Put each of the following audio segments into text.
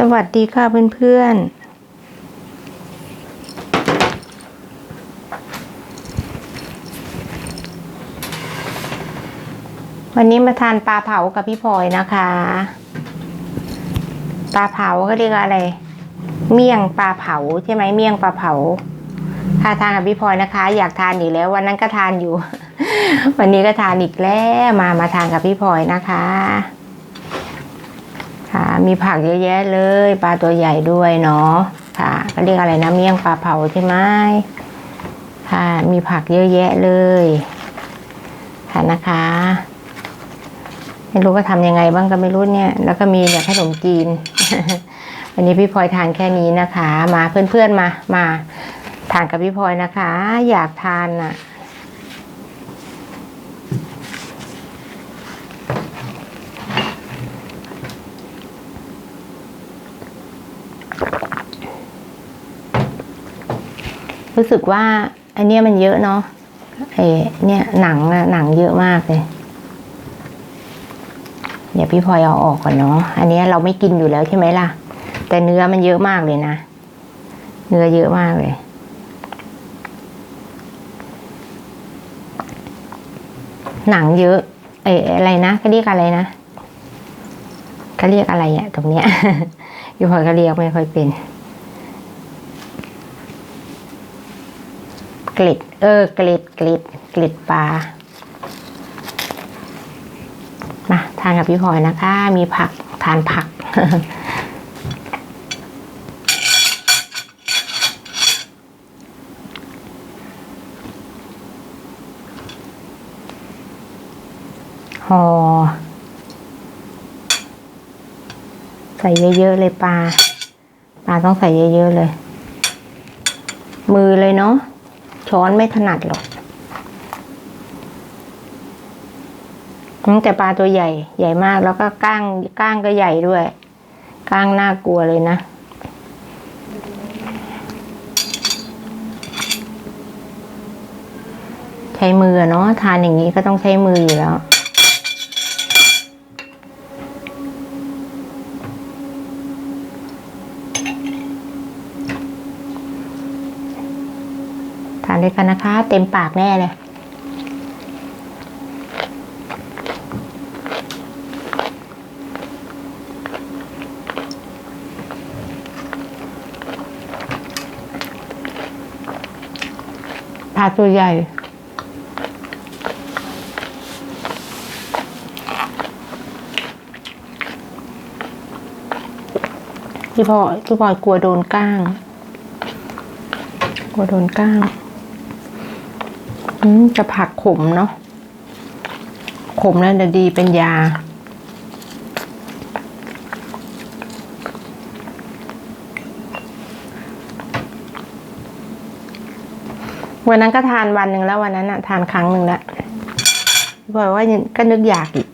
สวัสดีค่ะเพื่อนๆวันนี้มาทานปลาเผากับพี่พลอยนะคะ ปลาเผาก็เรียกอะไร เมี่ยงปลาเผาใช่ไหมเมี่ยงปลาเผาทาทานกับพี่พลอยนะคะ อยากทานอีกแล้ว วันนั้นก็ทานอยู่ วันนี้ก็ทานอีกแล้วมามาทานกับพี่พลอยนะคะ ค่ะ มีผักเยอะแยะเลย ปลาตัวใหญ่ด้วยเนาะค่ะก็เรียกอะไรนะเมี่ยงปลาเผาใช่ไหมค่ะ มีผักเยอะแยะเลย ค่ะนะคะ ไม่รู้ก็ทำยังไงบ้างก็ไม่รู้เนี่ย แล้วก็มีแบบขนมจีน วันนี้พี่พลอยทานแค่นี้นะคะ มาเพื่อนๆมา มาทานกับพี่พลอยนะคะ อยากทานอะ รู้สึกว่าอันเนี้ยมันเยอะเนาะไอเนี่ยหนังอะหนังเยอะมากเลยเดี๋ยวพี่พลอยเอาออกก่อนเนาะอันเนี้ยเราไม่กินอยู่แล้วใช่ไหมล่ะ แต่เนื้อมันเยอะมากเลยนะ เนื้อเยอะมากเลย หนังเยอะ เอออะไรนะเขาเรียกอะไรนะเขาเรียกอะไรอะตรงเนี้ยพี่พลอยก็เรียกไม่ค่อยเป็น กล็ดเออเกล็ดเกล็ดเกล็ดปลามาทานกับพี่พลอยนะคะ มีผักทานผักห่อใส่เยอะ ๆ เลยปลา ปลาต้องใส่เยอะ ๆ เลย มือเลยเนาะ ช้อนไม่ถนัดหรอกแต่ปลาตัวใหญ่ ใหญ่มากแล้วก็ก้างก้างก็ใหญ่ด้วย ก้างน่ากลัวเลยนะ ใช้มือเนาะทานอย่างนี้ก็ต้องใช้มืออยู่แล้ว ทานด้วยกันนะคะ เต็มปากแน่เลยปลาตัวใหญ่พี่พอพี่พอกลัวโดนก้าง กลัวโดนก้าง อืมจะผักขมเนาะขมแล้วจะดีเป็นยา วันนั้นก็ทานวันหนึ่งแล้ววันนั้นอะทานครั้งหนึ่งแล้วบอกว่าก็นึกอยากอีก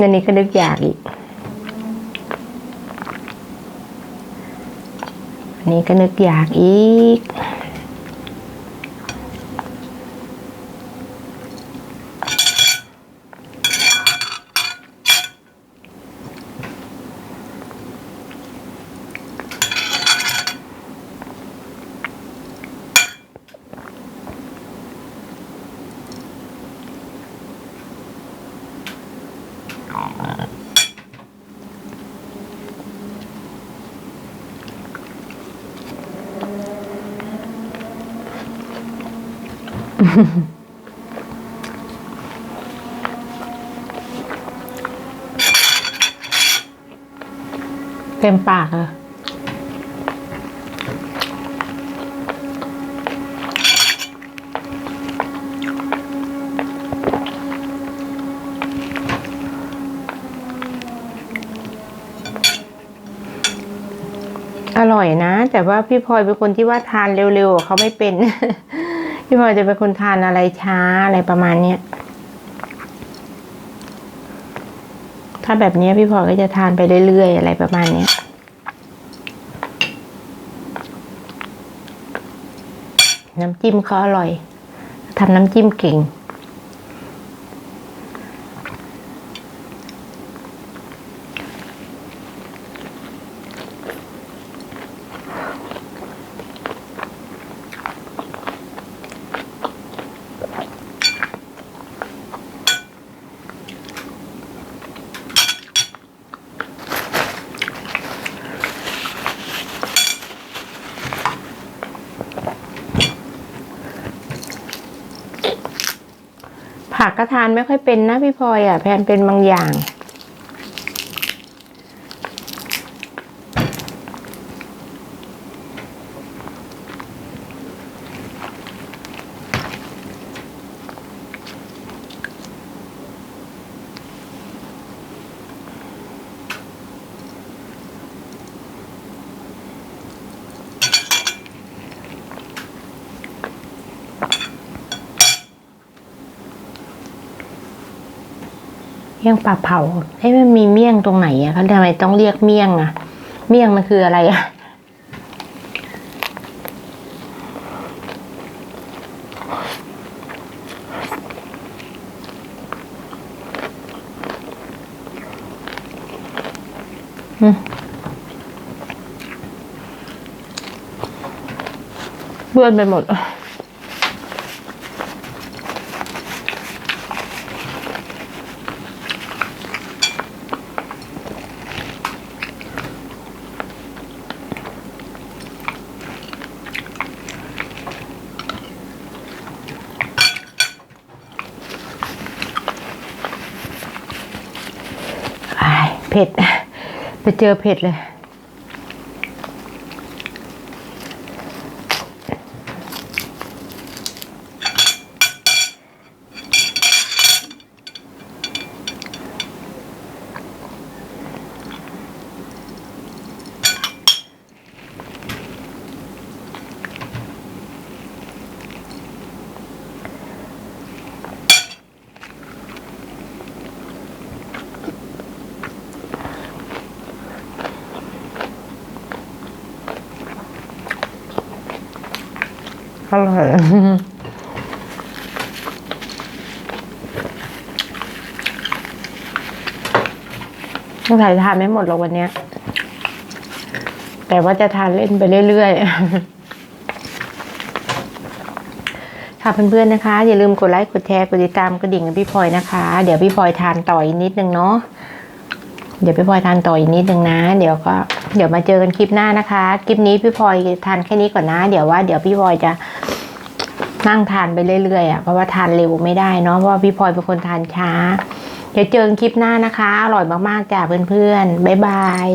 วันนี้ก็นึกอยากอีกวันนี้ก็นึกอยากอีก เต็มปากอะอร่อยนะ แต่ว่าพี่พลอยเป็นคนที่ว่าทานเร็วๆเขาไม่เป็น พี่พลอยจะเป็นคนทานอะไรช้าอะไรประมาณเนี้ยถ้าแบบนี้พี่พลอยก็จะทานไปเรื่อยๆอะไรประมาณเนี้ยน้ำจิ้มเขาอร่อยทำน้ำจิ้มเก่ง ผักก็ทานไม่ค่อยเป็นนะพี่พลอยอะแพนเป็นบางอย่าง เมี่ยงปลาเผาเฮ้ยมันมีเมี่ยงตรงไหนอะเขาทำไมต้องเรียกเมี่ยงอะเมี่ยงมันคืออะไรอะอืมเบื่อไปหมด อ้าย เผ็ด ไปเจอเผ็ดเลย อร่อยต้องใส่ทานไม่หมดหรอกวันนี้ แต่ว่าจะทานเล่นไปเรื่อยๆ ค่ะเพื่อนๆนะคะ อย่าลืมกดไลค์กดแชร์กดติดตามกระดิ่งกับพี่พลอยนะคะ เดี๋ยวพี่พลอยทานต่ออีกนิดนึงเนาะเดี๋ยวพี่พลอยทานต่ออีกนิดนึงนะ เดี๋ยวก็เดี๋ยวมาเจอกันคลิปหน้านะคะ คลิปนี้พี่พลอยทานแค่นี้ก่อนนะ เดี๋ยวว่าเดี๋ยวพี่พลอยจะ นั่งทานไปเรื่อยๆอะเพราะว่าทานเร็วไม่ได้เนาะเพราะว่าพี่พลอยเป็นคนทานช้า เดี๋ยวเจอกันคลิปหน้านะคะ อร่อยมากๆจ้ะเพื่อนๆบ๊ายบาย